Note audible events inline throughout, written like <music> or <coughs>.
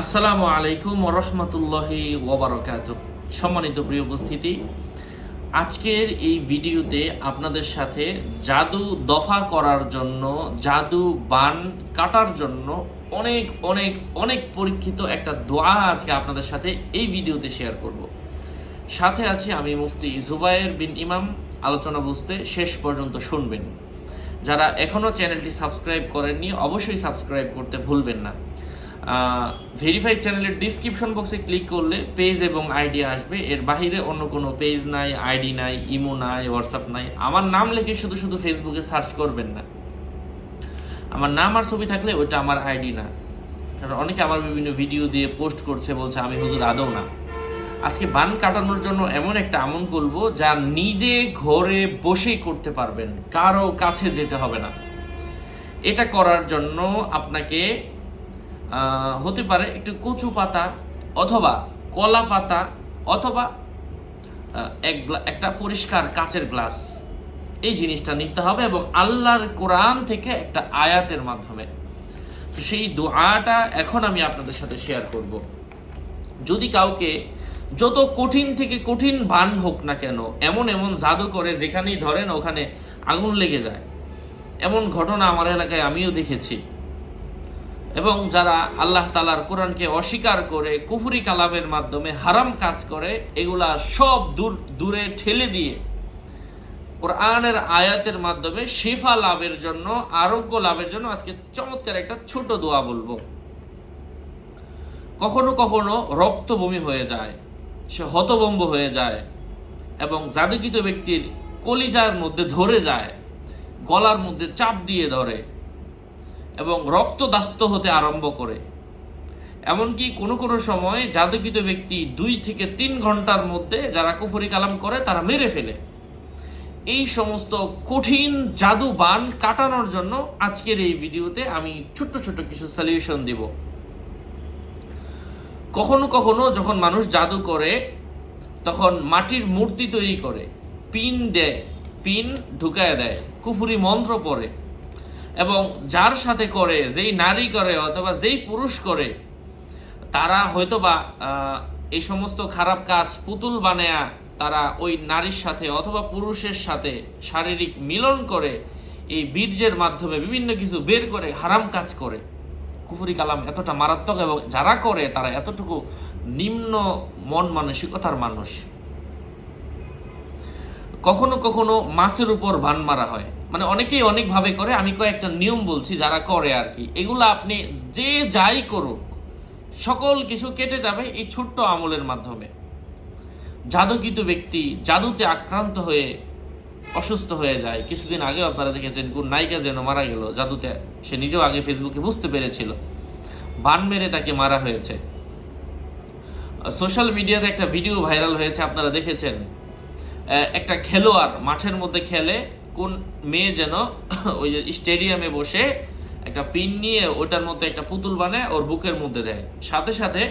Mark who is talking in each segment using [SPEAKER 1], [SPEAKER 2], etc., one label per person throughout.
[SPEAKER 1] আসসালামু আলাইকুম রহমতুল্লাহি ওবরাকাত সম্মানিত প্রিয় উপস্থিতি, আজকের এই ভিডিওতে আপনাদের সাথে জাদু দফা করার জন্য, জাদু বান কাটার জন্য অনেক অনেক অনেক পরীক্ষিত একটা দোয়া আজকে আপনাদের সাথে এই ভিডিওতে শেয়ার করব। সাথে আছে আমি মুফতি জুবায়ের বিন ইমাম, আলোচনা বুঝতে শেষ পর্যন্ত শুনবেন। যারা এখনও চ্যানেলটি সাবস্ক্রাইব করেননি, অবশ্যই সাবস্ক্রাইব করতে ভুলবেন না। ভেরিফাইড চ্যানেলের ডিসক্রিপশন বক্সে ক্লিক করলে পেজ এবং আইডি আসবে। এর বাইরে অন্য কোনো পেজ নাই আইডি নাই ইমো নাই হোয়াটসঅ্যাপ নাই। আমার নাম লিখে শুধু শুধু ফেসবুকে সার্চ করবেন না। আমার নাম আর ছবি থাকলে ওইটা আমার আইডি না। কারণ অনেকে আমার বিভিন্ন ভিডিও দিয়ে পোস্ট করছে, বলছে, আমি হুজুর আদৌ না। আজকে বান কাটানোর জন্য এমন একটা আমন করব যা নিজে ঘরে বসেই করতে পারবেন। কারও কাছে যেতে হবে না। এটা করার জন্য আপনাকে হতে পারে একটু কচু পাতা অথবা কলা পাতা অথবা এক একটা পরিষ্কার কাচের গ্লাস। এই জিনিসটা নিতে হবে এবং আল্লাহর কোরআন থেকে একটা আয়াতের মাধ্যমে। সেই দোয়াটা এখন আমি আপনাদের সাথে শেয়ার করব। যদি কাউকে যত কঠিন থেকে কঠিন বান হোক না কেন, এমন এমন জাদু করে যেখানেই ধরেন ওখানে আগুন লেগে যায়। এমন ঘটনা আমার এলাকায় আমিও দেখেছি। এবং যারা আল্লাহ তালার কোরআনকে অস্বীকার করে, কুফুরি কালামের মাধ্যমে হারাম কাজ করে, এগুলা সব দূর, দূরে ঠেলে দিয়ে কোরআনের আয়াতের মাধ্যমে শেফা লাভের জন্য, আরোগ্য লাভের জন্য আজকে চমৎকার একটা ছোট দোয়া বলব। কখনো কখনো রক্ত বমি হয়ে যায়, সে হতবম্ব হয়ে যায় এবং জাদুকৃত ব্যক্তির কলিজার মধ্যে ধরে যায়, গলার মধ্যে চাপ দিয়ে ধরে। এবং রক্ত রক্তদাস্ত হতে আরম্ভ করে। এমনকি কোনো কোনো সময় জাদুকৃত ব্যক্তি দুই থেকে তিন ঘণ্টার মধ্যে যারা কুফরি কালাম করে, তারা মেরে ফেলে। এই সমস্ত কঠিন জাদু বান কাটানোর জন্য আজকের এই ভিডিওতে আমি ছোট্ট ছোট্ট কিছু সলিউশন দিব। কখনো কখনো যখন মানুষ জাদু করে, তখন মাটির মূর্তি তৈরি করে, পিন দেয়, পিন ঢুকায় দেয়, কুফুরি মন্ত্র পড়ে। এবং যার সাথে করে, যেই নারী করে অথবা যেই পুরুষ করে, তারা হয়তোবা এই সমস্ত খারাপ কাজ পুতুল বানায়া তারা ওই নারীর সাথে অথবা পুরুষের সাথে শারীরিক মিলন করে, এই বীর্যের মাধ্যমে বিভিন্ন কিছু বের করে, হারাম কাজ করে। কুফুরি কালাম এতটা মারাত্মক এবং যারা করে, তারা এতটুকু নিম্ন মন মানসিকতার মানুষ। কখনো কখনো মাছের উপর বান মারা হয়। মানে অনেকেই অনেকভাবে করে, আমি কয়েকটা নিয়ম বলছি যারা করে আর কি। এগুলো আপনি যে যাই করুক, সকল কিছু কেটে যাবে এই ছোট্ট আমলের মাধ্যমে। জাদুকৃত ব্যক্তি জাদুতে আক্রান্ত হয়ে অসুস্থ হয়ে যায়। কিছুদিন আগে আপনারা দেখেছেন, কোন নায়িকা যেন মারা গেল জাদুতে। সে নিজেও আগে ফেসবুকে বুঝতে পেরেছিল। বান মেরে তাকে মারা হয়েছে। সোশ্যাল মিডিয়াতে একটা ভিডিও ভাইরাল হয়েছে, আপনারা দেখেছেন। একটা খেলোয়াড় মাঠের মধ্যে খেলে, কোন মেয়ে যেন <coughs> ওই যে স্টেডিয়ামে বসে একটা পিন নিয়ে ওটার মধ্যে একটা পুতুল বানায়, ওর বুকের মধ্যে দেয়। সাথে সাথে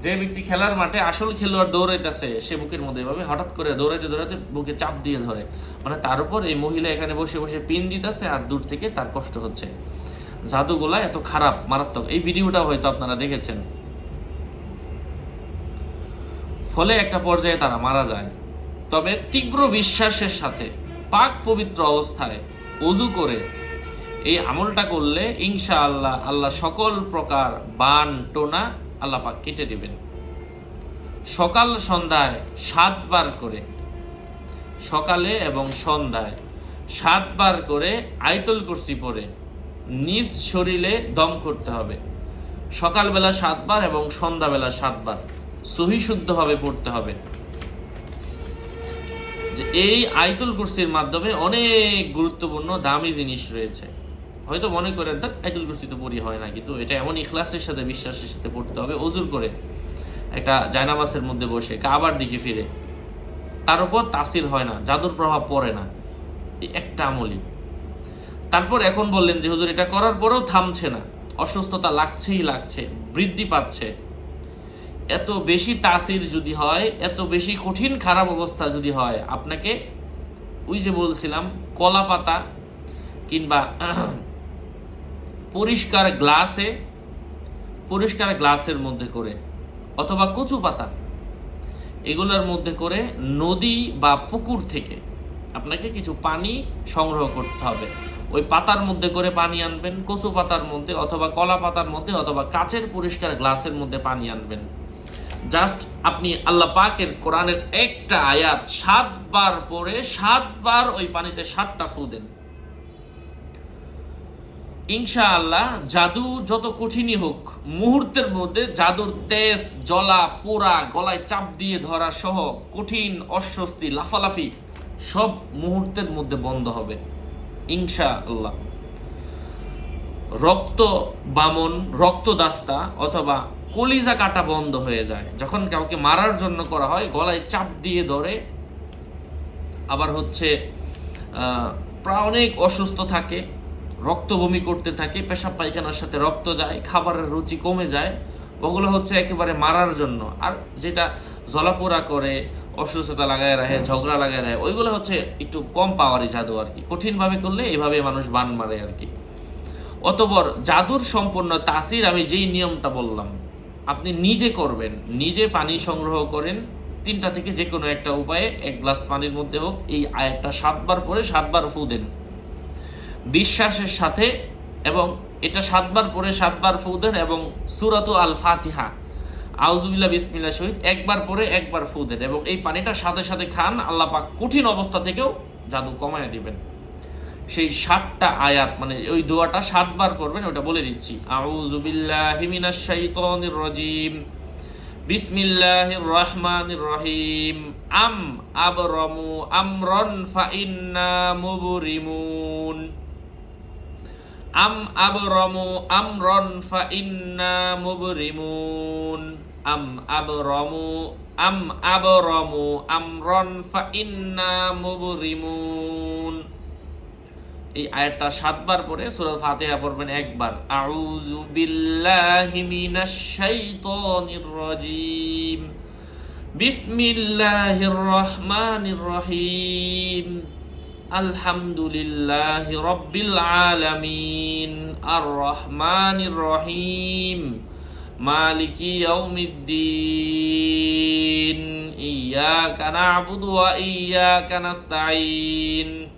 [SPEAKER 1] যে ব্যক্তি খেলার মাঠে আসল খেলোয়াড় দৌড়াইতেছে, সে বুকের মধ্যে এভাবে হঠাৎ করে দৌড়াইতে দৌড়াইতে বুকে চাপ দিয়ে ধরে। মানে তার উপর এই মহিলা এখানে বসে বসে পিন দিতেছে আর দূর থেকে তার কষ্ট হচ্ছে। জাদুগুলা এত খারাপ, মারাত্মক। এই ভিডিওটা হয়তো আপনারা দেখেছেন। ফলে একটা পর্যায়ে তারা মারা যায়। তবে তীব্র বিশ্বাসের সাথে পাক পবিত্র অবস্থায় অজু করে। এই আমলটা করলে ইনশা আল্লাহ আল্লাহ সকল প্রকার বান, টোনা আল্লাহ পাক কেটে দেবেন। সকাল সন্ধ্যায় সাতবার করে, সকালে এবং সন্ধ্যায় সাতবার করে আয়তল কুরসি পরে নিজ শরীরে দম করতে হবে। সকালবেলা সাতবার এবং সন্ধ্যাবেলা সাতবার সহি শুদ্ধভাবে পড়তে হবে। যে এই আইতুল কুরসির মাধ্যমে অনেক গুরুত্বপূর্ণ দামি জিনিস রয়েছে। হয়তো মনে করেন তা আইতুল কুরসি তো পড়ি হয় না। কিন্তু এটা এমন ইখলাসের সাথে, বিশ্বাসের সাথে পড়তে হবে। অজুর করে একটা জায়নামাসের মধ্যে বসে, কাবার দিকে ফিরে, তার উপর তাসির হয় না, জাদুর প্রভাব পড়ে না। এই একটা আমলই। তারপর এখন বললেন যে, হুজুর, এটা করার পরেও থামছে না। অসুস্থতা লাগছেই লাগছে, বৃদ্ধি পাচ্ছে। এত বেশি তাসির যদি হয়, এত বেশি কঠিন খারাপ অবস্থা যদি হয়, আপনাকে ওই যে বলছিলাম, কলা পাতা কিংবা পরিষ্কার গ্লাসে, পরিষ্কার গ্লাসের মধ্যে করে, অথবা কচু পাতা, এগুলোর মধ্যে করে নদী বা পুকুর থেকে আপনাকে কিছু পানি সংগ্রহ করতে হবে। ওই পাতার মধ্যে করে পানি আনবেন, কচু পাতার মধ্যে অথবা কলা পাতার মধ্যে অথবা কাচের পরিষ্কার গ্লাসের মধ্যে পানি আনবেন। জাস্ট আপনি আল্লাহ পাকের কোরআনের একটা আয়াত সাতবার পরে সাতবার ওই পানিতে সাতটা ফু দেন। ইনশাআল্লাহ জাদু যত কঠিনই হোক, মুহূর্তের মধ্যে জাদুর তেজ জলা পোড়া, গলায় চাপ দিয়ে ধরা সহ কঠিন অস্বস্তি, লাফালাফি সব মুহূর্তের মধ্যে বন্ধ হবে। ইনশা আল্লাহ রক্ত বামন, রক্তদাস্তা অথবা কলিজা কাটা বন্ধ হয়ে যায়। যখন কাউকে মারার জন্য করা হয়, গলায় চাপ দিয়ে ধরে। আবার হচ্ছে প্রায় অনেক অসুস্থ থাকে রক্ত বমি করতে থাকে, পেশাব পায়খানার সাথে রক্ত যায়, খাবারের রুচি কমে যায়। ওগুলো হচ্ছে একেবারে মারার জন্য। আর যেটা জলাপোড়া করে, অসুস্থতা লাগায় রাখে, ঝগড়া লাগায় রাখে, ওইগুলো হচ্ছে একটু কম পাওয়ারই জাদু আর কি। কঠিনভাবে করলে এভাবে মানুষ বান মারে আর কি। অতপর জাদুর সম্পূর্ণ তাসির আমি যেই নিয়মটা বললাম আপনি নিজে করবেন, নিজে পানি সংগ্রহ করেন, তিনটা থেকে যে কোনো একটা উপায়ে, এক গ্লাস পানির মধ্যে হোক, এই আয়াতটা সাতবার পরে সাতবার ফু দেন। বিশ্বাসের সাথে এবং এটা সাতবার পরে সাতবার ফু দেন এবং সুরাতু আল ফাতিহা আউজুবিল্লাহ বিসমিল্লা শহীদ একবার পরে একবার ফু দেন এবং এই পানিটা সাথে সাথে খান, আল্লাহ পাক কঠিন অবস্থা থেকেও জাদু কমায় দিবেন। সেই সাতটা আয়াত মানে ওই দোয়াটা সাতবার করবেন, ওটা বলে দিচ্ছি। আউজুবিল্লাহি মিনাশ শাইতানির রাজিম। বিসমিল্লাহির রহমানির রহিম। আম আবরামু আমরন ফাইন্না মুবরিমুন। আম আবরামু আমরন ফাইন্না মুবরিমুন। আম আবরামু আম আবরামু আমরন ফাইন্না মুবরিমুন। এই আয়াতটা সাতবার পরে সূরা ফাতিহা পড়বেন একবার। আউযু বিল্লাহি মিনাশ শাইতানির রাজিম। বিসমিল্লাহির রহমানির রহিম। আলহামদুলিল্লাহি রাব্বিল আলামিন। আর রহমানির রহিম। মালিকি ইয়াউমিদ্দিন। ইয়াকা না'বুদু ওয়া ইয়াকা নাস্তাঈন।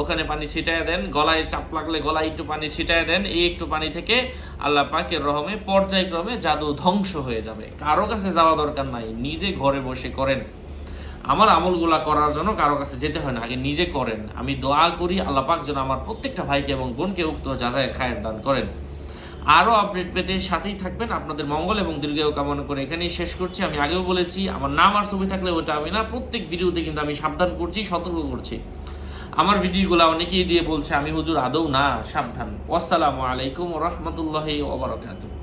[SPEAKER 1] ওখানে পানি ছিটায় দেন, গলায় চাপ লাগলে গলায় একটু পানি ছিটায় দেন, এই একটু পানি থেকে আল্লাহ পাকের রহমে পর্যায়ক্রমে জাদু ধ্বংস হয়ে যাবে। কারও কাছে যাওয়া দরকার নাই, নিজে ঘরে বসে করেন। আমার আমলগুলা করার জন্য কারও কাছে যেতে হয় না, আগে নিজে করেন। আমি দোয়া করি, আল্লাহ পাক যেন আমার প্রত্যেকটা ভাইকে এবং বোনকে উক্ত যাচাই খায়ের দান করেন। আরও আপডেট পেতে সাথেই থাকবেন, আপনাদের মঙ্গল এবং দীর্ঘায়ু কামনা করে এখানেই শেষ করছি। আমি আগেও বলেছি, আমার নাম আর ছবি থাকলে ওটা আমি না, প্রত্যেক ভিডিওতে কিন্তু আমি সাবধান করছি, সতর্ক করছি। আমার ভিডিওগুলো অনেকেই দিয়ে বলছে আমি হুজুর আদৌ না সাবধান। আসসালামু আলাইকুম রহমতুল্লাহ ওবরাকাতুহ